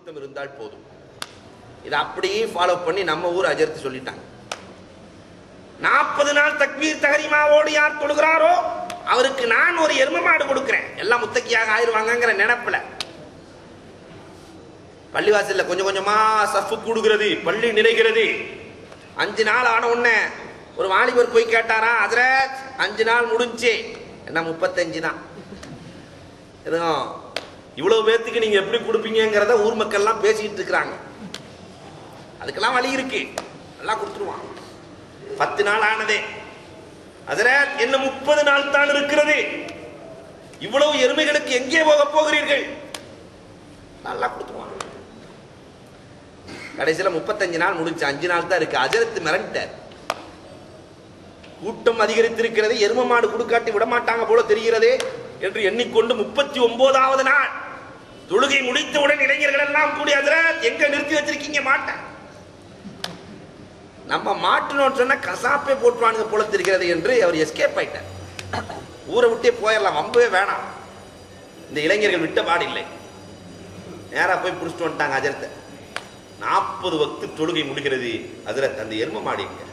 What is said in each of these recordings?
பொருத்தம் இருந்தால் போதும். இதை அப்படியே ஃபாலோ பண்ணி நம்ம ஊர் அஜர்த்து சொல்லிட்டாங்க. நாற்பது நாள் தக்மீர் தகரிமாவோடு யார் தொழுகிறாரோ அவருக்கு நான் ஒரு எரும மாடு கொடுக்கிறேன். எல்லாம் முத்தக்கியாக ஆயிருவாங்கங்கிற நினைப்புல. பள்ளிவாசல்ல கொஞ்சம் கொஞ்சமா சஃப்பு கூடுகிறது பள்ளி நிறைகிறது அஞ்சு நாள் ஆன உடனே ஒரு வாலிபர் போய் கேட்டாரா அதுல அஞ்சு நாள் முடிஞ்சு. என்ன முப்பத்தஞ்சு தான். எதுவும் இவ்வளவு பேர்த்துக்கு நீங்க எப்படி கொடுப்பீங்கங்கிறத ஊர் மக்கள்லாம் பேசிக்கிட்டு இருக்கிறாங்க. அதுக்கெல்லாம் வழி இருக்கு. எல்லாம் கொடுத்துருவான் பத்து நாள் ஆனதே. ஹஜ்ரத் என்ன முப்பது நாள் தான் இருக்கிறது. இவ்வளவு எருமைகளுக்கு எங்கே போக போகிறீர்கள்? நல்லா கொடுத்துருவான் கடைசியில முப்பத்தஞ்சு நாள் முடிஞ்சு அஞ்சு நாள் தான் இருக்கு. அஜரத்து மிரண்டார். கூட்டம் அதிகரித்திருக்கிறது. எரும மாடு கொடுக்காட்டி விட மாட்டாங்க போல தெரிகிறதே என்று எண்ணிக்கொண்டு முப்பத்தி ஒன்பதாவது நாள் தொழுகை முடித்தவுடன் இளைஞர்கள் எல்லாம் கூடி அதில் எங்க நிறுத்தி வச்சிருக்கீங்க மாட்டேன் நம்ம மாட்டணும் சொன்னா கசாப்பே போட்டுவானுங்க போல தெரிகிறது என்று அவர் எஸ்கேப் ஆயிட்டார். ஊரை விட்டே போயிடலாம் வம்பவே வேணாம். இந்த இளைஞர்கள் விட்ட பாடில்லை. நேராக போய் புடிச்சிட்டு வந்துட்டாங்க அஜரத்தை நாற்பது வக்து தொழுகை முடிகிறது அதில் அந்த எரும மாடிங்க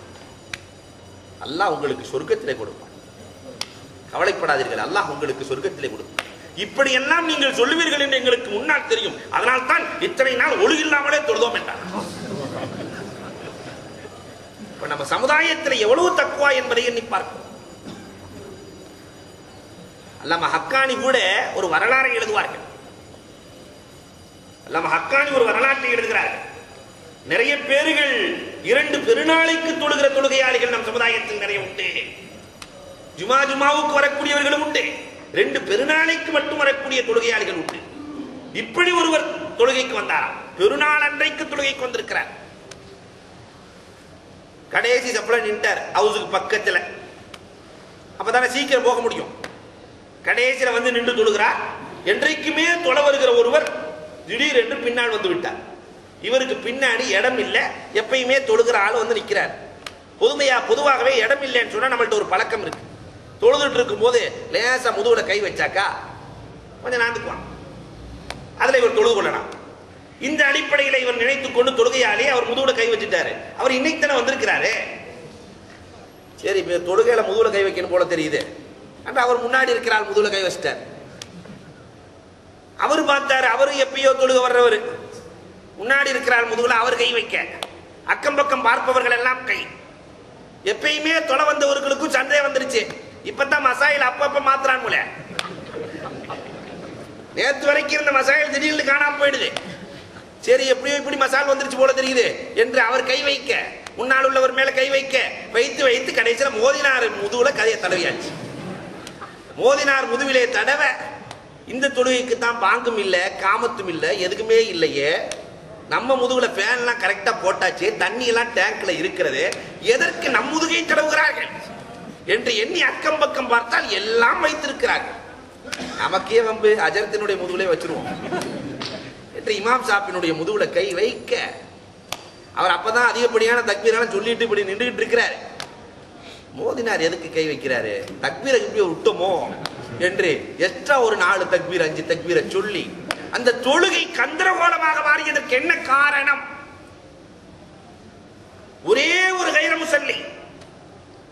அல்லாஹ் உங்களுக்கு சொர்க்கத்திலே கொடுப்பான். கவலைப்படாதீர்கள் அல்லாஹ் உங்களுக்கு சொர்க்கத்திலே கொடுப்பான். இப்படி எல்லாம் நீங்கள் சொல்லுவீர்கள் என்று எங்களுக்கு முன்னால் தெரியும். அதனால் தான் இத்தனை நாள் ஒழுகில்லாமலே தொழுதோம் என்றார். இப்ப நம்ம சமுதாயத்தில் எவ்வளவு தக்குவா என்பதை எண்ணி பார்க்கும் அல்லாம ஹக்கானி கூட ஒரு வரலாறை எழுதுவார்கள். அல்லாம ஹக்கானி ஒரு வரலாற்றை எழுதுகிறார்கள். நிறைய பேர்கள் இரண்டு பெருநாளைக்கு தொழுகிற தொழுகையாளிகள் நம் சமுதாயத்தில் நிறைய உண்டு. ஜுமா ஜுமாவுக்கு வரக்கூடியவர்களும் உண்டு. ரெண்டு பெருநாளைக்கு மட்டும் வரக்கூடிய தொழுகையாளிகள் உண்டு. இப்படி ஒருவர் தொழுகைக்கு வந்தாராம். பெருநாள் அன்றைக்கு தொழுகைக்கு வந்திருக்கிறார். கடைசி சப்பல நின்ட்டார் ஹவுஸுக்கு பக்கத்துல. அப்பதானே சீக்கிரம் போக முடியும். கடைசியில வந்து நின்று தொழுகிறார். என்றைக்குமே தொலை வருகிற ஒருவர் திடீரென்று பின்னால் வந்து விட்டார். இவருக்கு பின்னாடி இடம் இல்லை. எப்பயுமே தொழுகிற ஆள் வந்து நிற்கிறார். பொதுமையா பொதுவாகவே இடம் இல்லைன்னு சொன்னா நம்மள்ட்ட ஒரு பழக்கம் இருக்கு. தொழுதுட்டு இருக்கும்போது லேசா முதுகுல கை வச்சாக்கா கொஞ்சம் நடந்துக்குவான். அதுல இவர் தொழுது கொள்ளலாம். இந்த அடிப்படையில் இவர் நினைத்துக் கொண்டு தொழுகையாலே அவர் முதுகுல கை வச்சுட்டாரு. அவர் இன்னைக்கு வந்திருக்கிறாரு. சரி இப்ப தொழுகையில முதுகுல கை வைக்கணும் போல தெரியுது. ஆனால் அவர் முன்னாடி இருக்கிறார் முதுகுல கை வச்சிட்டார். அவர் பார்த்தாரு அவரு எப்பயோ தொழுக வர்றவர். முன்னாடி இருக்கிறார் முதுகுல அவர் கை வைக்க. அக்கம் பக்கம் பார்ப்பவர்கள் எல்லாம் கை. எப்பயுமே தொலை வந்தவர்களுக்கும் சந்தேகம் வந்துருச்சு. இப்பதான் மசாயில் அப்பப்ப மாத்துறான் போல. நேத்து வரைக்கும் இருந்த மசாயில் திடீர்னு காணாம போயிடுது. சரி எப்படியோ இப்படி மசால் வந்துருச்சு போல தெரியுது என்று அவர் கை வைக்க முன்னால் உள்ளவர் மேல கை வைக்க வைத்து வைத்து கடைசியில மோதினார் முதுகுல கதையை தடவியாச்சு. மோதினார் முதுவிலே தடவ இந்த தொழுகைக்கு தான் பாங்கும் இல்லை காமத்தும் இல்லை எதுக்குமே இல்லையே. நம்ம முதுகுல ஃபேன்லாம் கரெக்டாக போட்டாச்சு தண்ணியெல்லாம் டேங்க்ல இருக்கிறது எதற்கு நம் முதுகை தடவுகிறார்கள்? என்று எண்ணி அக்கம் பக்கம் பார்த்தால் எல்லாம் வைத்திருக்கிறார்கள். நமக்கே வம்பு அஜரத்தினுடைய முதுகுலே வச்சிருவோம். என்று இமாம் சாப்பினுடைய முதுகுல கை வைக்க அவர் அப்பதான் அதிகப்படியான தக்பீரெல்லாம் சொல்லிட்டு இப்படி நின்றுகிட்டு இருக்கிறாரு. மோதினார் எதுக்கு கை வைக்கிறாரு? தக்பீரை இப்படி விட்டோமோ? என்று எக்ஸ்ட்ரா ஒரு நாலு தக்பீர் அஞ்சு தக்பீரை சொல்லி அந்த தொழுகை கந்தரகோலமாக மாறியதற்கு என்ன காரணம்? ஒரே ஒரு கைர முசல்லி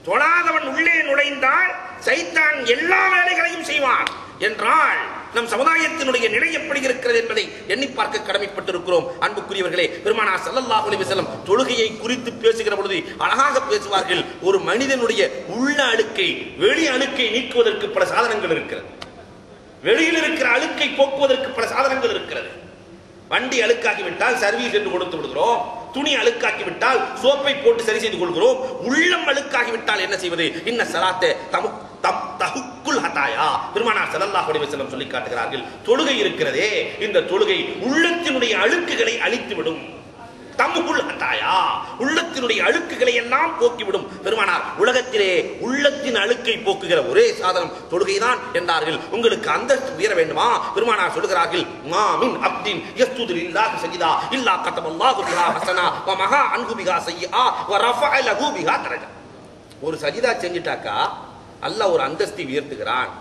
தொழாதவன் உள்ளே நுழைந்தால் சைத்தான் எல்லா வேலைகளையும் செய்வான். என்றால் நம் சமுதாயத்தினுடைய நிலை எப்படி இருக்கிறது என்பதை எண்ணி பார்க்க கடமைப்பட்டிருக்கிறோம். அன்புக்குரியவர்களே பெருமானா செல்லல்லா அலைஹி வஸல்லம் தொழுகையை குறித்து பேசுகிற பொழுது அழகாக பேசுவார்கள். ஒரு மனிதனுடைய உள்ள அழுக்கை வெளி அழுக்கை நீக்குவதற்கு பல சாதனங்கள் இருக்கிறது. வெளியில் இருக்கிற அழுக்கை போக்குவதற்கு பல சாதனங்கள் இருக்கிறது. வண்டி அழுக்காகிவிட்டால் சர்வீஸ் என்று கொடுத்து விடுகிறோம். துணி அழுக்காக்கி விட்டால் சோப்பை போட்டு சரி செய்து கொள்கிறோம். உள்ளம் அழுக்காகி விட்டால் என்ன செய்வது? இன்ன சலாத்தே தமு தம் தகுக்குள் ஹதாயா. பெருமானார் ஸல்லல்லாஹு அலைஹி சொல்லி காட்டுகிறார்கள். தொழுகை இருக்கிறதே. இந்த தொழுகை உள்ளத்தினுடைய அழுக்குகளை அழித்துவிடும். தமுகுல் அத்தாயா உள்ளத்தினுடைய அழுக்குகளை எல்லாம் போக்கிவிடும். பெருமானார் உலகத்திலே உள்ளத்தின் அழுக்கை போக்குகிற ஒரே சாதனம் தொழுகைதான் என்றார்கள். உங்களுக்கு அந்தஸ்து உயர வேண்டுமா? பெருமானார் சொல்கிறார்கள் மாமின் அப்தின் யஸ்துதில் லில்லாஹி சஜிதா இல்லா கத்தபல்லாஹு பிஹா வசனா வ மஹா அன்ஹு பிஹா சய்யிஆ வ ரஃபஅ லஹு பிஹா தரஜா. ஒரு சஜிதா செஞ்சிட்டாக்கா? அல்லாஹ் ஒரு அந்தஸ்தி உயர்த்துகிறான்.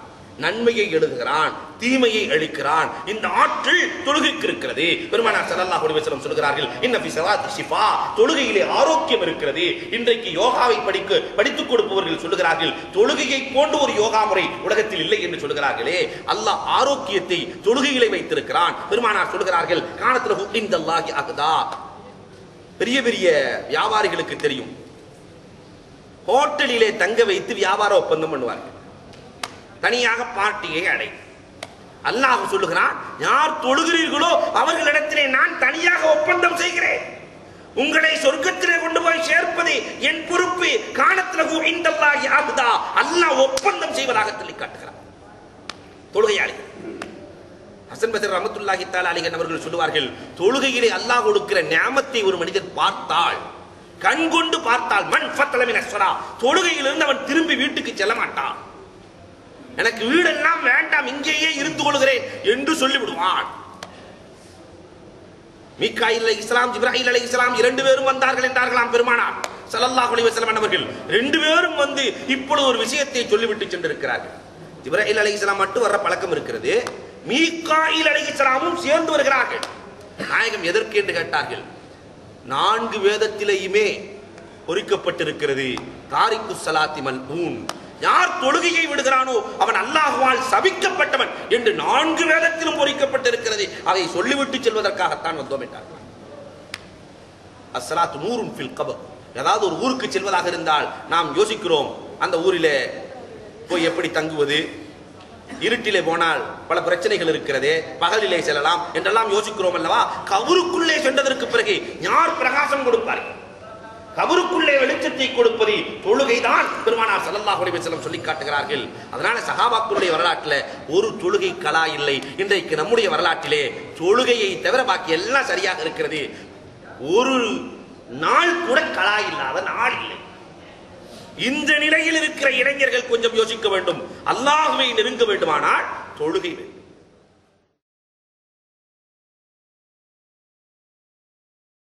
நன்மையை எழுதுகிறான் தீமையை அழிக்கிறான் இந்த ஆற்றல் தொழுகைக்கு இருக்கிறது பெருமானார் சரல்லா அலைஹி சொல்கிறார்கள் இன்ன ஃபி ஷிஃபா. தொழுகையிலே ஆரோக்கியம் இருக்கிறது. இன்றைக்கு யோகாவை படிக்க படித்துக் கொடுப்பவர்கள் சொல்லுகிறார்கள் தொழுகையை போன்ற ஒரு யோகா முறை உலகத்தில் இல்லை என்று சொல்கிறார்களே அல்லாஹ் ஆரோக்கியத்தை தொழுகையிலே வைத்திருக்கிறான். பெருமானார் சொல்கிறார்கள் காணத்துல இந்தல்லாஹி அகதா பெரிய பெரிய வியாபாரிகளுக்கு தெரியும். ஹோட்டலிலே தங்க வைத்து வியாபார ஒப்பந்தம் பண்ணுவார்கள். தனியாக பார்ட்டியை அடை. அல்லாஹ் சொல்லுகிறான் யார் தொழுகிறீர்களோ அவர்களிடத்திலே நான் தனியாக ஒப்பந்தம் செய்கிறேன். உங்களை சொர்க்கத்திலே கொண்டு போய் சேர்ப்பது என் பொறுப்பு. காலத்திலகு இந்தல்லாஹி ஆகுதா அல்லாஹ் ஒப்பந்தம் செய்வதாக சொல்லி காட்டுகிறார் தொழுகையாளி ஹசன் பசர் ரஹமத்துல்லாஹி தஆலா அலிகன் அவர்கள் சொல்லுவார்கள் தொழுகையிலே அல்லாஹ் கொடுக்கிற ஞாமத்தை ஒரு மனிதர் பார்த்தால் கண் கொண்டு பார்த்தால் மண் ஃபத்தலமின அஸ்வரா தொழுகையிலிருந்து அவன் திரும்பி வீட்டுக்கு செல்ல மாட்டான். எனக்கு வீடெல்லாம் வேண்டாம் இங்கேயே இருந்து கொள்கிறேன் என்று சொல்லிவிடுவான். மீக்காயில் அலை இஸ்லாம் ஜிப்ராஹில் அலை இஸ்லாம் இரண்டு பேரும் வந்தார்கள் என்றார்களாம் பெருமானார். ஸல்லல்லாஹு குலி வசலம் அவர்கள் ரெண்டு பேரும் வந்து இப்பொழுது ஒரு விஷயத்தை சொல்லிவிட்டு சென்றிருக்கிறார்கள். ஜிப்ராஹில் அலை இஸ்லாம் மட்டும் வர்ற பழக்கம் இருக்கிறது. மீக்காயில் அலை இஸ்லாமும் சேர்ந்து வருகிறார்கள். நாயகம் எதற்கு என்று கேட்டார்கள். நான்கு வேதத்திலேயுமே பொறிக்கப்பட்டிருக்கிறது. தாரிக்கு சலாத்தி மல்ஊன் யார் தொழுகையை விடுகிறானோ அவன் அல்லாஹுவால் சபிக்கப்பட்டவன் என்று நான்கு வேதத்திலும் பொறிக்கப்பட்டிருக்கிறது. அதை சொல்லிவிட்டு செல்வதற்காகத்தான் வந்தோம் என்றார்கள் அஸ்லாத் நூறும் ஃபில் கபர். ஏதாவது ஒரு ஊருக்கு செல்வதாக இருந்தால் நாம் யோசிக்கிறோம் அந்த ஊரிலே போய் எப்படி தங்குவது? இருட்டிலே போனால் பல பிரச்சனைகள் இருக்கிறது பகலிலே செல்லலாம் என்றெல்லாம் யோசிக்கிறோம் அல்லவா? கவருக்குள்ளே சென்றதற்கு பிறகு யார் பிரகாசம் கொடுப்பார்கள்? கபருக்குள்ளே வெளிச்சத்தை கொடுப்பது தொழுகைதான். பெருமானார் ஸல்லல்லாஹு அலைஹி சொல்லி காட்டுகிறார்கள். அதனால சகாபாக்குடைய வரலாற்றில் ஒரு தொழுகை கலா இல்லை. இன்றைக்கு நம்முடைய வரலாற்றிலே தொழுகையை தவிர பாக்கி எல்லாம் சரியாக இருக்கிறது. ஒரு நாள் கூட கலா இல்லாத நாள் இல்லை. இந்த நிலையில் இருக்கிற இளைஞர்கள் கொஞ்சம் யோசிக்க வேண்டும். அல்லாஹுவை நெருங்க வேண்டுமானால் தொழுகை வேண்டும்.